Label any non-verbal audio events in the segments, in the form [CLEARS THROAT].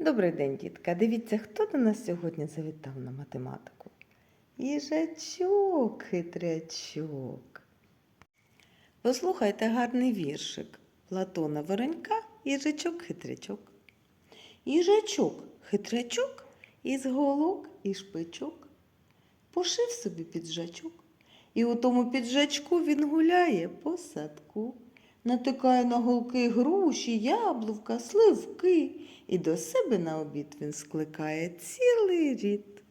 Добрий день, дітка. Дивіться, хто до нас сьогодні завітав на математику? Їжачок, хитрячок. Послухайте гарний віршик Платона Воронька, їжачок, хитрячок. Їжачок, хитрячок, із голок і шпичок. Пошив собі піджачок, і у тому піджачку він гуляє по садку. Натикає на голки груші, яблука, сливки, і до себе на обід він скликає цілий рід.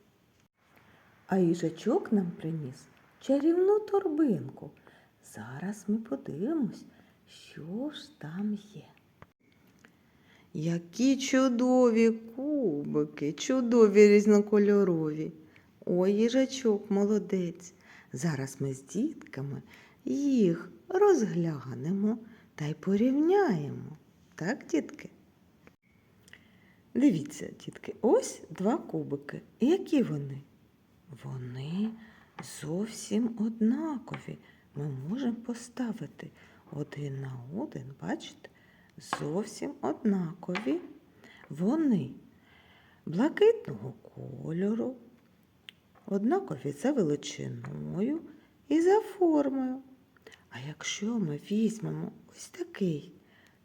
А їжачок нам приніс чарівну торбинку. Зараз ми подивимось, що ж там є. Які чудові кубики, чудові різнокольорові. Ой, їжачок молодець. Зараз ми з дітками їх розглянемо та й порівняємо. Так, дітки? Дивіться, дітки, ось два кубики. Які вони? Вони зовсім однакові. Ми можемо поставити один на один, бачите? Зовсім однакові. Вони блакитного кольору, однакові за величиною і за формою. А якщо ми візьмемо ось такий,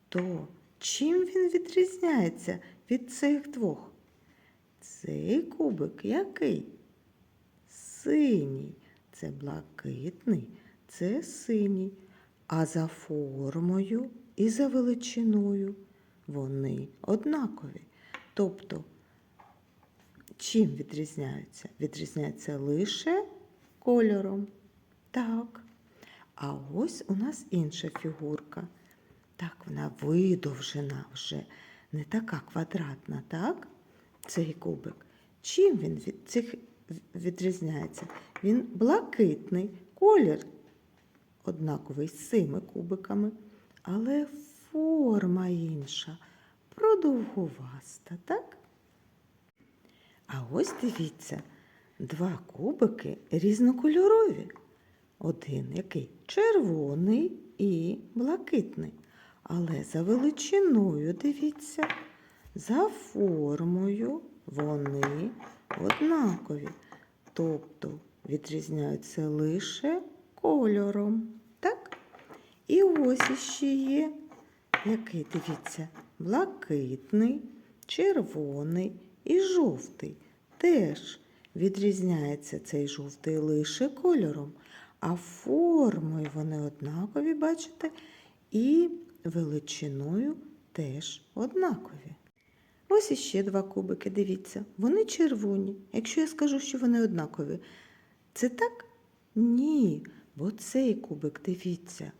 то чим він відрізняється від цих двох? Цей кубик який? Синій. Це блакитний, це синій. А за формою і за величиною вони однакові. Тобто, чим відрізняються? Відрізняються лише кольором. Так. А ось у нас інша фігурка. Так, вона видовжена вже, не така квадратна, так? Цей кубик. Чим він від цих відрізняється? Він блакитний колір, однаковий з цими кубиками, але форма інша, продовгуваста, так? А ось дивіться, два кубики різнокольорові. Один який червоний і блакитний. Але за величиною, дивіться, за формою вони однакові. Тобто відрізняються лише кольором. Так? І ось іще є, який, дивіться, блакитний, червоний і жовтий. Теж відрізняється цей жовтий лише кольором. А формою вони однакові, бачите, і величиною теж однакові. Ось іще два кубики, дивіться, вони червоні. Якщо я скажу, що вони однакові, це так? Ні, бо цей кубик, дивіться,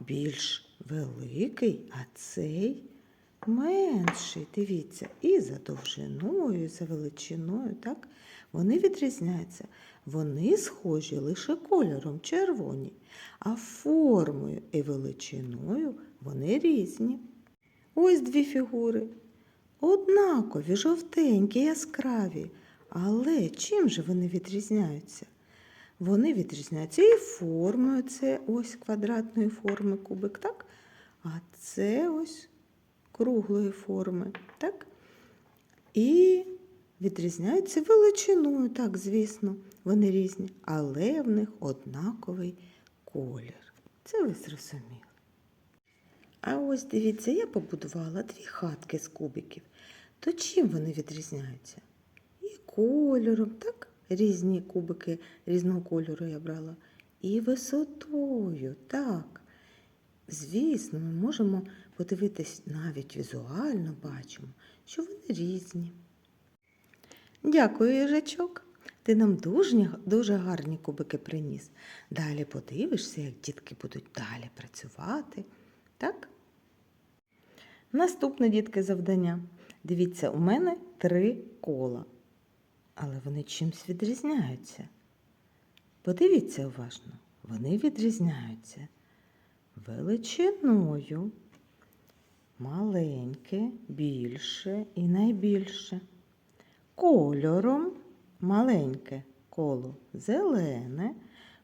більш великий, а цей менший, дивіться, і за довжиною, і за величиною, так? Вони відрізняються. Вони схожі лише кольором червоні, а формою і величиною вони різні. Ось дві фігури. Однакові, жовтенькі, яскраві. Але чим же вони відрізняються? Вони відрізняються і формою, це ось квадратної форми кубик, так? А це ось круглої форми, так? І відрізняються величиною, так, звісно, вони різні, але в них однаковий колір. Це ви зрозуміли. А ось дивіться, я побудувала дві хатки з кубиків. То чим вони відрізняються? І кольором, так? Різні кубики різного кольору я брала. І висотою, так. Звісно, ми можемо подивитись навіть візуально бачимо, що вони різні. Дякую, їжачок. Ти нам дуже, дуже гарні кубики приніс. Далі подивишся, як дітки будуть далі працювати. Так? Наступне дітки завдання. Дивіться, у мене три кола. Але вони чимсь відрізняються. Подивіться уважно, вони відрізняються величиною. Маленьке, більше і найбільше. Кольором маленьке коло зелене,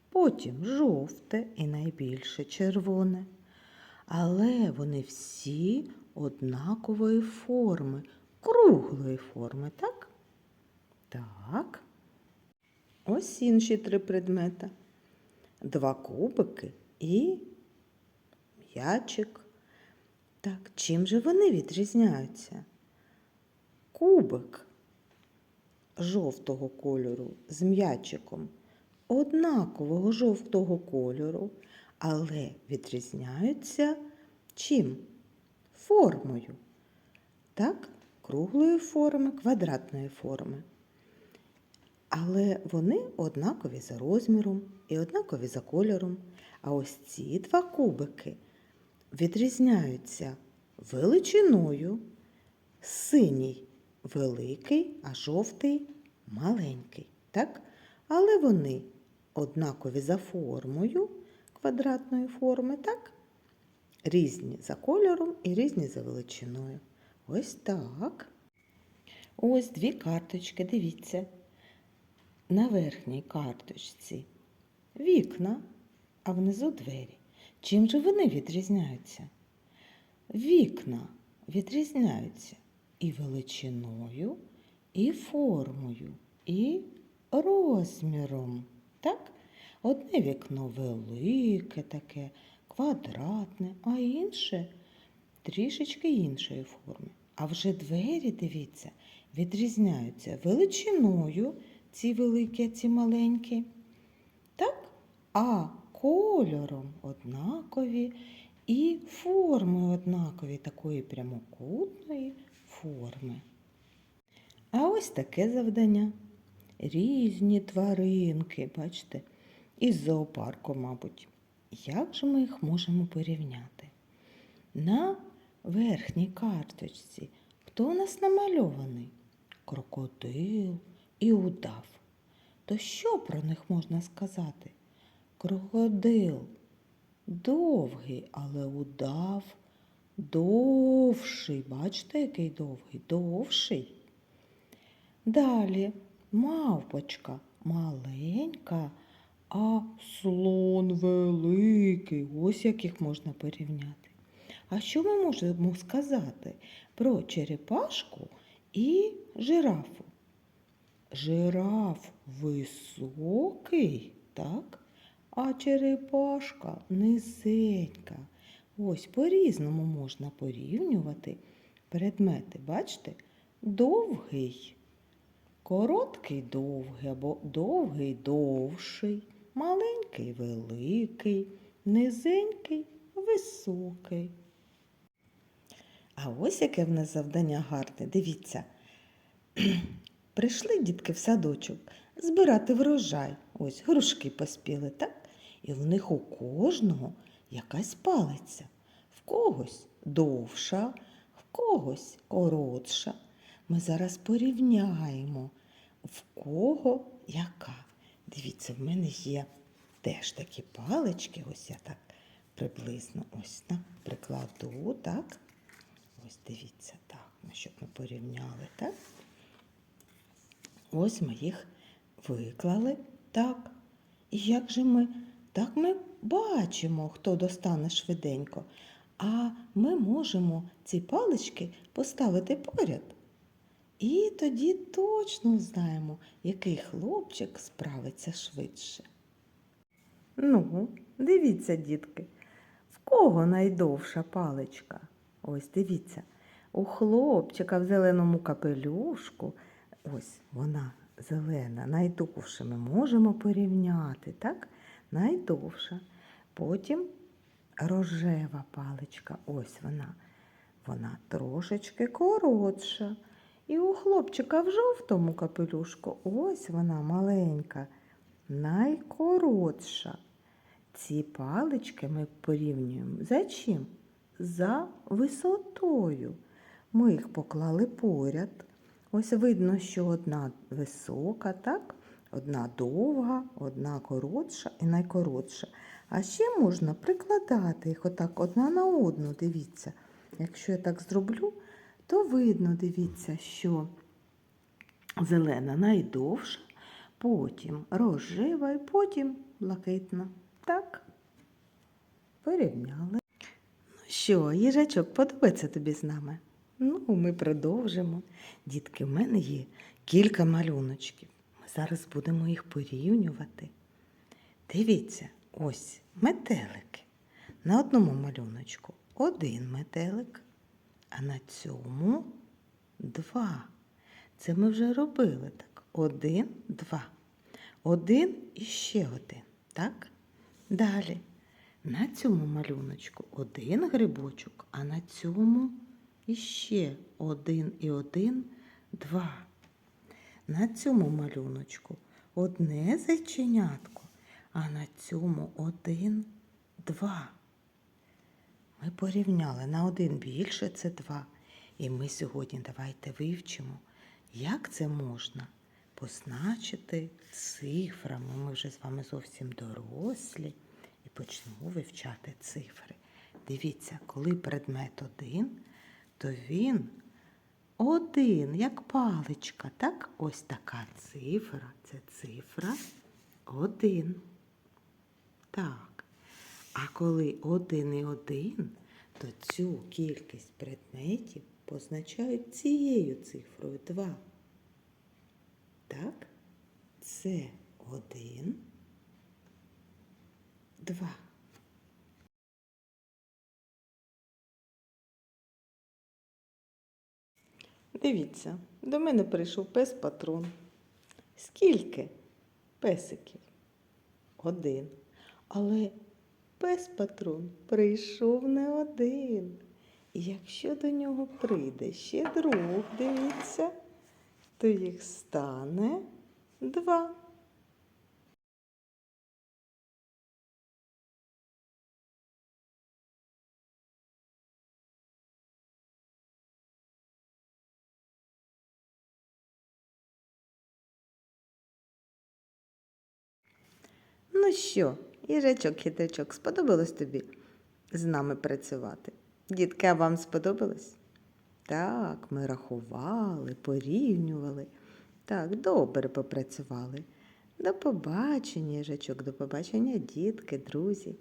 потім жовте і найбільше червоне. Але вони всі однакової форми, круглої форми, так? Так. Ось інші три предмета. Два кубики і м'ячик. Так, чим же вони відрізняються? Кубик жовтого кольору з м'ячиком однакового жовтого кольору, але відрізняються чим? Формою. Так, круглої форми, квадратної форми. Але вони однакові за розміром і однакові за кольором. А ось ці два кубики відрізняються величиною. Синій великий, а жовтий маленький. Так? Але вони однакові за формою квадратної форми, так? Різні за кольором і різні за величиною. Ось так. Ось дві карточки, дивіться. На верхній карточці вікна, а внизу двері. Чим же вони відрізняються? Вікна відрізняються і величиною, і формою, і розміром. Так? Одне вікно велике таке, квадратне, а інше трішечки іншої форми. А вже двері, дивіться, відрізняються величиною, ці великі, ці маленькі. Так? А кольором однакові і формою однакові, такої прямокутної форми. А ось таке завдання. Різні тваринки, бачите, із зоопарку, мабуть. Як же ми їх можемо порівняти? На верхній карточці хто у нас намальований? Крокодил і удав. То що про них можна сказати? Крокодил довгий, але удав довший. Бачите, який довгий? Довший. Далі мавпочка маленька, а слон великий. Ось як їх можна порівняти. А що ми можемо сказати про черепашку і жирафу? Жираф високий, так? А черепашка низенька. Ось по-різному можна порівнювати предмети. Бачите? Довгий, короткий довгий або довгий довший, маленький великий, низенький високий. А ось яке в нас завдання гарне. Дивіться. [CLEARS THROAT] Прийшли дітки в садочок збирати врожай. Ось грушки поспіли, так? І в них у кожного якась палиця. В когось довша, в когось коротша. Ми зараз порівняємо, в кого яка. Дивіться, в мене є теж такі палички. Ось я так приблизно ось так прикладу, так? Ось дивіться, так, ну, щоб ми порівняли, так? Ось ми їх виклали так. І як же ми? Так ми бачимо, хто достане швиденько. А ми можемо ці палички поставити поряд. І тоді точно знаємо, який хлопчик справиться швидше. Ну, дивіться, дітки, в кого найдовша паличка? Ось дивіться, у хлопчика в зеленому капелюшку. Ось вона зелена, найдовша ми можемо порівняти, так? Найдовша. Потім рожева паличка, ось вона. Вона трошечки коротша. І у хлопчика в жовтому капелюшку, ось вона маленька, найкоротша. Ці палички ми порівнюємо за чим? За висотою. Ми їх поклали поряд. Ось видно, що одна висока, так? Одна довга, одна коротша і найкоротша. А ще можна прикладати їх отак одна на одну, дивіться. Якщо я так зроблю, то видно, дивіться, що зелена найдовша, потім рожева і потім блакитна. Так? Порівняли. Ну що, їжачок, подобається тобі з нами? Ну, ми продовжимо. Дітки, в мене є кілька малюночків. Зараз будемо їх порівнювати. Дивіться, ось метелики. На одному малюночку один метелик, а на цьому два. Це ми вже робили так. Один, два. Один і ще один. Так? Далі. На цьому малюночку один грибочок, а на цьому іще один і один два. На цьому малюночку одне зайченятко, а на цьому один два. Ми порівняли на один більше це два. І ми сьогодні давайте вивчимо, як це можна позначити цифрами. Ми вже з вами зовсім дорослі і почнемо вивчати цифри. Дивіться, коли предмет один, то він один, як паличка, так? Ось така цифра. Це цифра один. Так. А коли один і один, то цю кількість предметів позначають цією цифрою 2. Так? Це один, два. Дивіться, до мене прийшов пес патрон. Скільки песиків? Один. Але пес патрон прийшов не один. І якщо до нього прийде ще друг, дивіться, то їх стане два. Що, їжачок хитрячок, сподобалось тобі з нами працювати? Дітки, а вам сподобалось? Так, ми рахували, порівнювали. Так, добре попрацювали. До побачення, їжачок, до побачення, дітки, друзі.